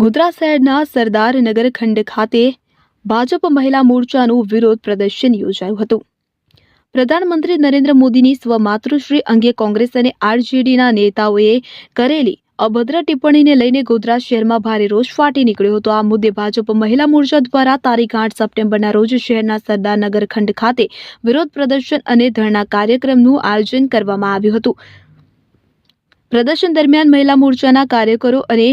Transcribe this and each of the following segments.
ગોધરા શહેરના સરદારનગર ખંડ ખાતે ભાજપ મહિલા મોરચાનું વિરોધ પ્રદર્શન યોજાયું હતું. પ્રધાનમંત્રી નરેન્દ્ર મોદીની સ્વમાતૃશ્રી અંગે કોંગ્રેસ અને આરજેડીના નેતાઓએ કરેલી અભદ્ર ટિપ્પણીને લઈને ગોધરા શહેરમાં ભારે રોષ ફાટી નીકળ્યો હતો. આ મુદ્દે ભાજપ મહિલા મોરચા દ્વારા તારીખ આઠ સપ્ટેમ્બરના રોજ શહેરના સરદારનગર ખંડ ખાતે વિરોધ પ્રદર્શન અને ધરણા કાર્યક્રમનું આયોજન કરવામાં આવ્યું હતું. પ્રદર્શન દરમિયાન મહિલા મોરચાના કાર્યકરો અને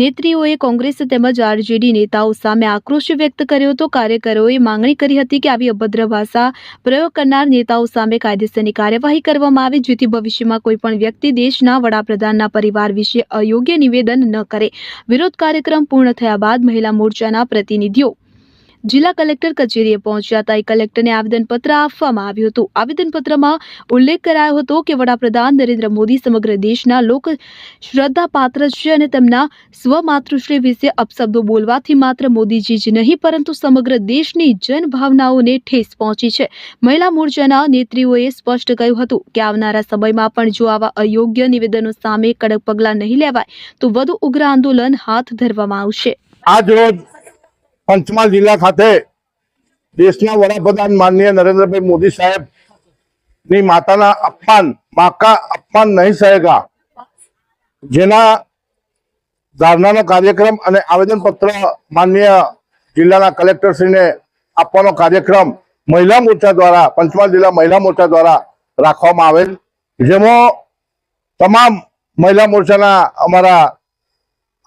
નેત્રીઓએ કોંગ્રેસ તેમજ આરજેડી નેતાઓ સામે આક્રોશ વ્યક્ત કર્યો હતો. કાર્યકરોએ માંગણી કરી હતી કે આવી અભદ્ર ભાષા પ્રયોગ કરનાર નેતાઓ સામે કાયદેસરની કાર્યવાહી કરવામાં આવે, જેથી ભવિષ્યમાં કોઈપણ વ્યક્તિ દેશના વડાપ્રધાનના પરિવાર વિશે અયોગ્ય નિવેદન ન કરે. વિરોધ કાર્યક્રમ પૂર્ણ થયા બાદ મહિલા મોરચાના પ્રતિનિધિઓ જિલ્લા કલેક્ટર કચેરીએ પહોંચ્યા હતા. એ કલેક્ટરને આવેદનપત્ર આપવામાં આવ્યું હતું. આવેદનપત્રમાં ઉલ્લેખ કરાયો હતો કે વડાપ્રધાન નરેન્દ્ર મોદી સમગ્ર દેશના લોક શ્રદ્ધા પાત્ર છે અને તેમના સ્વમાતૃશ્રી વિશે અપશબ્દો બોલવાથી માત્ર મોદીજી જ નહીં, પરંતુ સમગ્ર દેશની જનભાવનાઓને ઠેસ પહોંચી છે. મહિલા મોરચાના નેત્રીઓએ સ્પષ્ટ કહ્યું હતું કે આવનારા સમયમાં પણ જો આવા અયોગ્ય નિવેદનો સામે કડક પગલાં નહીં લેવાય, તો વધુ ઉગ્ર આંદોલન હાથ ધરવામાં આવશે. આજ રોજ પંચમહાલ જિલ્લા ખાતે દેશના વડાપ્રધાન માનનીય નરેન્દ્રભાઈ મોદી સાહેબની માતાના અપમાન, માકા અપમાન નહીં સહેગા. જેના ધારણાનો કાર્યક્રમ અને આવેદનપત્ર માનનીય જિલ્લાના કલેક્ટરશ્રીને આપવાનો કાર્યક્રમ મહિલા મોરચા દ્વારા, પંચમહાલ જિલ્લા મહિલા મોરચા દ્વારા રાખવામાં આવેલ. જેમાં તમામ મહિલા મોરચાના અમારા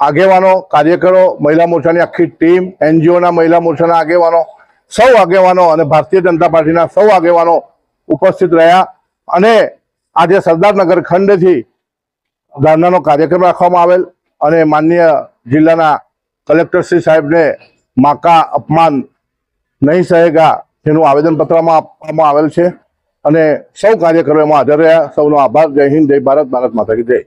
આગેવાનો, કાર્યકરો, મહિલા મોરચાની આખી ટીમ, એનજીઓના મહિલા મોરચાના આગેવાનો, સૌ આગેવાનો અને ભારતીય જનતા પાર્ટીના સૌ આગેવાનો ઉપસ્થિત રહ્યા અને આજે સરદારનગર ખંડથી ધરણાનો કાર્યક્રમ રાખવામાં આવેલ અને માનનીય જિલ્લાના કલેક્ટરશ્રી સાહેબને માકા અપમાન નહીં સહેગા તેનું આવેદનપત્રમાં આપવામાં આવેલ છે. અને સૌ કાર્યકરો એમાં હાજર રહ્યા. સૌનો આભાર. જય હિન્દ, જય ભારત ભારત માતા જય.